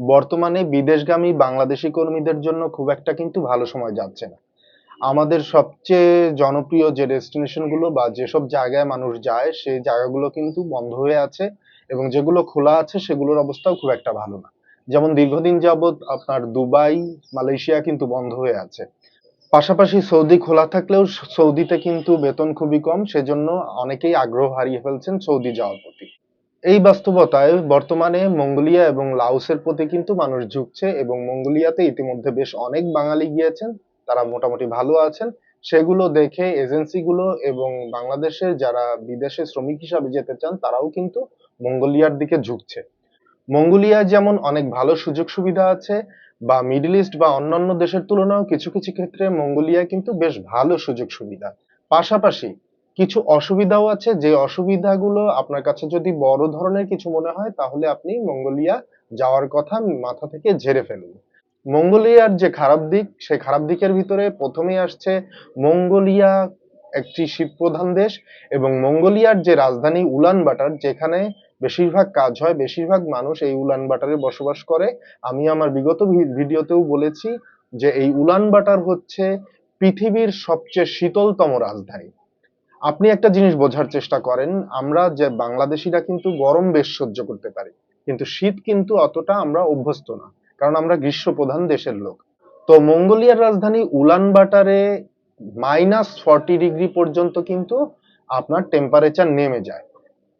বর্তমানে বিদেশগামী বাংলাদেশি কর্মীদের জন্য খুব একটা কিন্তু ভালো সময় যাচ্ছে না। আমাদের সবচেয়ে জনপ্রিয় যে ডেস্টিনেশনগুলো বা যেসব জায়গায় মানুষ যায়, সেই জায়গাগুলো কিন্তু বন্ধ হয়ে আছে এবং যেগুলো খোলা আছে সেগুলোর অবস্থাও খুব একটা ভালো না। যেমন দীর্ঘদিন যাবৎ আপনার দুবাই, মালয়েশিয়া কিন্তু বন্ধ হয়ে আছে। পাশাপাশি সৌদি খোলা থাকলেও সৌদিতে কিন্তু বেতন খুবই কম, সেজন্য অনেকেই আগ্রহ হারিয়ে ফেলছেন সৌদি যাওয়ার প্রতি। এই বাস্তবতায় বর্তমানে মঙ্গোলিয়া এবং লাওসের প্রতি কিন্তু মানুষ ঝুঁকছে এবং মঙ্গোলিয়াতে ইতিমধ্যে বেশ অনেক বাঙালি গিয়েছেন, তারা মোটামুটি ভালো আছেন। সেগুলো দেখে এজেন্সিগুলো এবং বাংলাদেশের যারা বিদেশে শ্রমিক হিসাবে যেতে চান, তারাও কিন্তু মঙ্গোলিয়ার দিকে ঝুঁকছে। মঙ্গোলিয়া যেমন অনেক ভালো সুযোগ সুবিধা আছে, বা মিডল ইস্ট বা অন্যান্য দেশের তুলনায় কিছু কিছু ক্ষেত্রে মঙ্গোলিয়া কিন্তু বেশ ভালো সুযোগ সুবিধা। পাশাপাশি কিছু অসুবিধাও আছে। যে অসুবিধাগুলো আপনার কাছে যদি বড় ধরনের কিছু মনে হয়, তাহলে আপনি মঙ্গোলিয়া যাওয়ার কথা মাথা থেকে ঝেড়ে ফেলুন। মঙ্গোলিয়ার যে খারাপ দিক সেই খারাপ দিকের ভিতরে প্রথমেই আসছে মঙ্গোলিয়া একটি শীত প্রধান দেশ এবং মঙ্গোলিয়ার যে রাজধানী উলানবাটার যেখানে বেশিরভাগ কাজ হয়, বেশিরভাগ মানুষ এই উলানবাটারে বসবাস করে। আমি আমার বিগত ভিডিওতেও বলেছি যে এই উলানবাটার হচ্ছে পৃথিবীর সবচেয়ে শীতলতম রাজধানী। আপনি একটা জিনিস বোঝার চেষ্টা করেন, আমরা যে বাংলাদেশিরা কিন্তু গরম বেশ সহ্য করতে পারি, কিন্তু শীত কিন্তু অতটা আমরা অভ্যস্ত না, কারণ আমরা গ্রীষ্ম প্রধান দেশের লোক। তো মঙ্গোলিয়ার রাজধানী উলানবাটারে মাইনাস ফর্টি ডিগ্রি পর্যন্ত কিন্তু আপনার টেম্পারেচার নেমে যায়।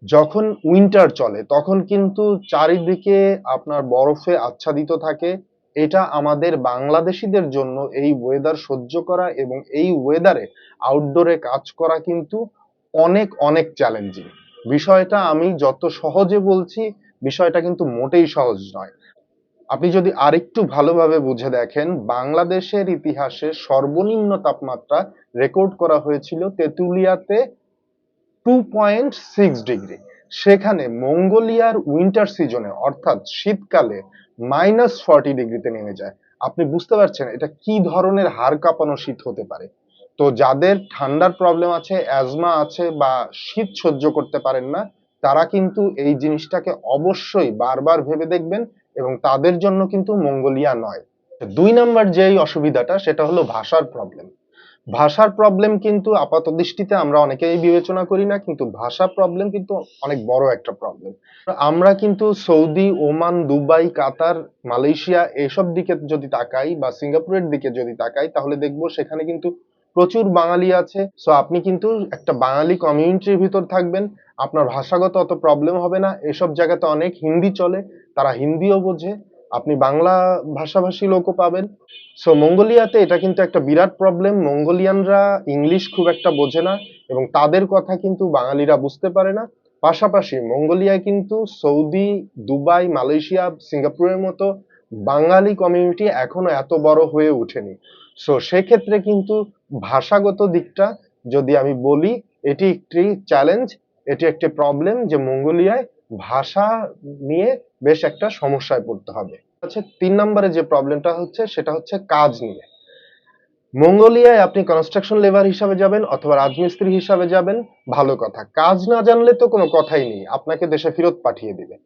যখন উইন্টার চলে, তখন কিন্তু চারিদিকে আপনার বরফে আচ্ছাদিত থাকে এটা আমাদের বাংলাদেশিদের জন্য এই ওয়েদার সহ্য করা এবং এই ওয়েদারে আউটডোরে কাজ করা কিন্তু অনেক অনেক চ্যালেঞ্জিং বিষয়টা আমি যত সহজে বলছি, বিষয়টা কিন্তু মোটেই সহজ নয়। আপনি যদি আরেকটু ভালোভাবে বুঝে দেখেন, বাংলাদেশের ইতিহাসে সর্বনিম্ন তাপমাত্রা রেকর্ড করা হয়েছিল তেঁতুলিয়াতে টু পয়েন্ট সিক্স ডিগ্রি সেখানে মঙ্গোলিয়ার উইন্টার সিজনে অর্থাৎ শীতকালে মাইনাস ফর্টি ডিগ্রিতে নেমে যায়। আপনি বুঝতে পারছেন এটা কি ধরনের হাড় কাঁপানো শীত হতে পারে? তো যাদের ঠান্ডার প্রবলেম আছে অ্যাজমা আছে বা শীত সহ্য করতে পারেন না, তারা কিন্তু এই জিনিসটাকে অবশ্যই বারবার ভেবে দেখবেন এবং তাদের জন্য কিন্তু মঙ্গোলিয়া নয়। দুই নাম্বার যেই অসুবিধাটা, সেটা হলো ভাষার প্রবলেম ভাষার প্রবলেম কিন্তু আপাত দৃষ্টিতে আমরা অনেকেই বিবেচনা করি না, কিন্তু ভাষা প্রবলেম কিন্তু অনেক বড় একটা প্রবলেম আমরা কিন্তু Saudi, Oman, Dubai, Qatar, Malaysia এসব দিকে যদি তাকাই বা সিঙ্গাপুরের দিকে যদি তাকাই, তাহলে দেখব সেখানে কিন্তু প্রচুর বাঙালি আছে। সো আপনি কিন্তু একটা বাঙালি কমিউনিটির ভিতর থাকবেন, আপনার ভাষাগত অত প্রবলেম হবে না। এসব জায়গাতে অনেক হিন্দি চলে, তারা হিন্দিও বোঝে। আপনি বাংলা ভাষাভাষী লোকও পাবেন। সো মঙ্গোলিয়াতে এটা কিন্তু একটা বিরাট প্রবলেম মঙ্গোলিয়ানরা ইংলিশ খুব একটা বোঝে না এবং তাদের কথা কিন্তু বাঙালিরা বুঝতে পারে না। পাশাপাশি মঙ্গোলিয়ায় কিন্তু সৌদি, দুবাই, মালয়েশিয়া, সিঙ্গাপুরের মতো বাঙালি কমিউনিটি এখনও এত বড় হয়ে ওঠেনি। সো সেক্ষেত্রে কিন্তু ভাষাগত দিকটা যদি আমি বলি, এটি একটি চ্যালেঞ্জ এটি একটি প্রবলেম যে মঙ্গোলিয়ায় ভাষা নিয়ে বেশ একটা সমস্যায় পড়তে হবে। হচ্ছে তিন নম্বরে যে প্রবলেমটা হচ্ছে সেটা হচ্ছে কাজ নিয়ে। মঙ্গোলিয়ায় আপনি কনস্ট্রাকশন লেবার হিসাবে যাবেন অথবা রাজমিস্ত্রি হিসাবে যাবেন, ভালো কথা। কাজ না জানলে তো কোনো কথাই নেই, আপনাকে দেশে ফেরত পাঠিয়ে দিবে।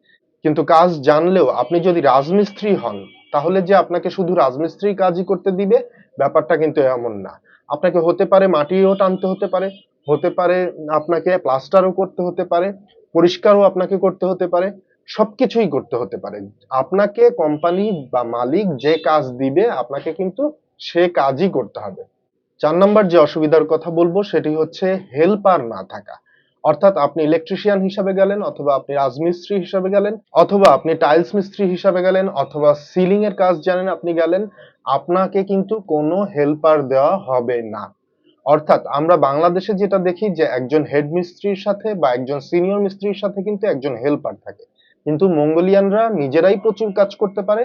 কিন্তু কাজ জানলেও আপনি যদি রাজমিস্ত্রি হন, তাহলে যে আপনাকে শুধু রাজমিস্ত্রি কাজই করতে দিবে, ব্যাপারটা কিন্তু এমন না। আপনাকে হতে পারে মাটিও টানতে হতে পারে হতে পারে, আপনাকে প্লাস্টারও করতে হতে পারে, পরিষ্কারও আপনাকে করতে হতে পারে, সবকিছুই করতে হতে পারে। আপনাকে কোম্পানি বা মালিক যে কাজ দিবে, আপনাকে কিন্তু সে কাজই করতে হবে। চার নম্বর যে অসুবিধার কথা বলব, সেটি হচ্ছে হেল্পার না থাকা। অর্থাৎ আপনি ইলেকট্রিশিয়ান হিসাবে গেলেন, অথবা আপনি রাজমিস্ত্রি হিসাবে গেলেন, অথবা আপনি টাইলস মিস্ত্রি হিসাবে গেলেন, অথবা সিলিং এর কাজ জানেন আপনি গেলেন, আপনাকে কিন্তু কোনো হেল্পার দেওয়া হবে না। অর্থাৎ আমরা বাংলাদেশে যেটা দেখি যে একজন হেড মিস্ত্রির সাথে বা একজন সিনিয়র মিস্ত্রির সাথে কিন্তু একজন হেল্পার থাকে। কিন্তু মঙ্গোলিয়ানরা নিজেরাই প্রচুর কাজ করতে পারে,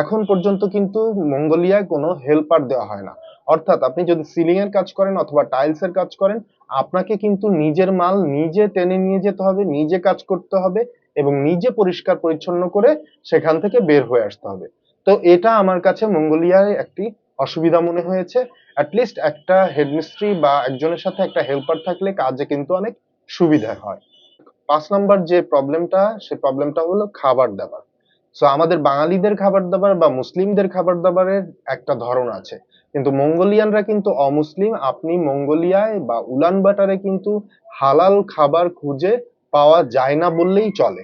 এখন পর্যন্ত কিন্তু মঙ্গোলিয়ায় কোনো হেল্পার দেওয়া হয় না। অর্থাৎ আপনি যদি সিলিং এর কাজ করেন অথবা টাইলস এর কাজ করেন, আপনাকে কিন্তু নিজের মাল নিজে টেনে নিয়ে যেতে হবে, নিজে কাজ করতে হবে এবং নিজে পরিষ্কার পরিচ্ছন্ন করে সেখান থেকে বের হয়ে আসতে হবে। তো এটা আমার কাছে মঙ্গোলিয়ায় একটি অসুবিধা মনে হয়েছে। অ্যাটলিস্ট একটা হেডমিস্ট্রি বা একজনের সাথে একটা হেল্পার থাকলে কাজে কিন্তু অনেক সুবিধা হয়। পাঁচ নাম্বার যে প্রবলেমটা সে প্রবলেমটা হলো খাবার দাবার। সো আমাদের বাঙালিদের খাবার দাবার বা মুসলিমদের খাবার দাবারের একটা ধরন আছে। কিন্তু মঙ্গোলিয়ানরা কিন্তু অমুসলিম, আপনি মঙ্গোলিয়ায় বা উলানবাটারে কিন্তু হালাল খাবার খুঁজে পাওয়া যায় না বললেই চলে।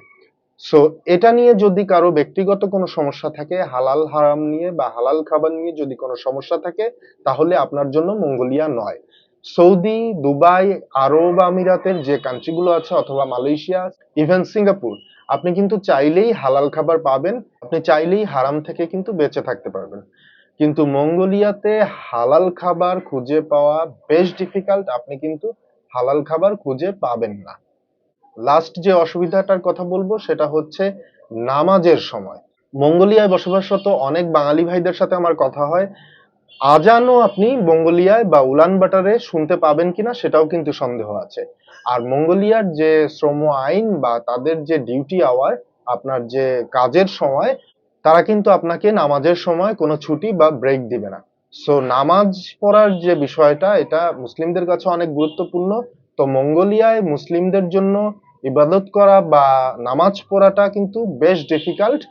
সো এটা নিয়ে যদি কারও ব্যক্তিগত কোনো সমস্যা থাকে, হালাল হারাম নিয়ে বা হালাল খাবার নিয়ে যদি কোনো সমস্যা থাকে, তাহলে আপনার জন্য মঙ্গোলিয়া নয়। সৌদি, দুবাই, আরব আমিরাতের যে কান্ট্রিগুলো আছে অথবা মালয়েশিয়া ইভেন সিঙ্গাপুর, আপনি কিন্তু চাইলেই হালাল খাবার পাবেন, আপনি চাইলেই হারাম থেকে কিন্তু বেঁচে থাকতে পারবেন। কিন্তু মঙ্গোলিয়াতে হালাল খাবার খুঁজে পাওয়া বেশ ডিফিকাল্ট আপনি কিন্তু হালাল খাবার খুঁজে পাবেন না। লাস্ট যে অসুবিধাটার কথা বলব সেটা হচ্ছে নামাজের সময়। মঙ্গোলিয়ায় বসবাসরত অনেক বাঙালি ভাইদের সাথে আমার কথা হয়। আজানও আপনি মঙ্গোলিয়ায় বা উলানবাটারে শুনতে পাবেন কিনা সেটাও কিন্তু সন্দেহ আছে। আর মঙ্গোলিয়ার যে শ্রম আইন বা তাদের যে ডিউটি আওয়ার, আপনার যে কাজের সময়, তারা কিন্তু আপনাকে নামাজের সময় কোনো ছুটি বা ব্রেক দিবে না। সো নামাজ পড়ার যে বিষয়টা, এটা মুসলিমদের কাছে অনেক গুরুত্বপূর্ণ। তো মঙ্গোলিয়ায় মুসলিমদের জন্য ইবাদত করা বা নামাজ পড়াটা কিন্তু বেশ ডিফিকাল্ট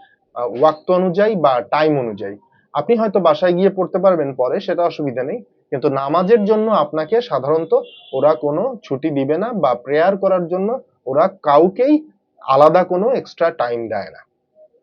ওয়াক্ত অনুযায়ী বা টাইম অনুযায়ী। আপনি হয়তো বাসায় গিয়ে পড়তে পারবেন পরে, সেটা অসুবিধা নেই। কিন্তু নামাজের জন্য আপনাকে সাধারণত ওরা কোনো ছুটি দিবে না বা প্রেয়ার করার জন্য ওরা কাউকেই আলাদা কোনো এক্সট্রা টাইম দেয় না।